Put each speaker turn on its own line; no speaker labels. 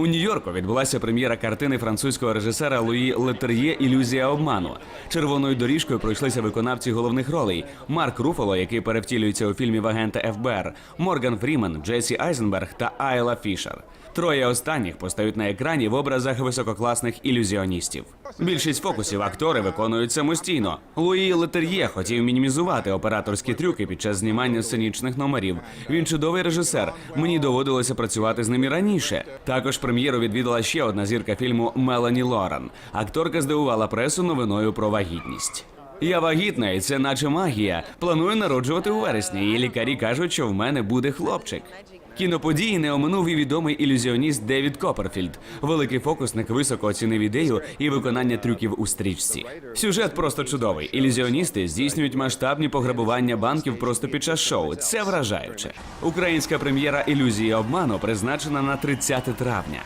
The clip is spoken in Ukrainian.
У Нью-Йорку відбулася прем'єра картини французького режисера Луї Летер'є Ілюзія обману. Червоною доріжкою пройшлися виконавці головних ролей: Марк Руфало, який перевтілюється у фільмі в агента ФБР, Морган Фрімен, Джесі Айзенберг та Айла Фішер. Троє останніх постають на екрані в образах висококласних ілюзіоністів. Більшість фокусів актори виконують самостійно. Луї Летер'є хотів мінімізувати операторські трюки під час знімання сценічних номерів. Він чудовий режисер. Мені доводилося працювати з ним і раніше. Також прем'єру відвідала ще одна зірка фільму Мелані Лорен. Акторка здивувала пресу новиною про вагітність. Я вагітна, і це наче магія. Планую народжувати у вересні, і лікарі кажуть, що в мене буде хлопчик. Кіноподії не оминув і відомий ілюзіоніст Девід Копперфільд. Великий фокусник високо оцінив ідею і виконання трюків у стрічці. Сюжет просто чудовий. Ілюзіоністи здійснюють масштабні пограбування банків просто під час шоу. Це вражаюче. Українська прем'єра ілюзії обману призначена на 30 травня.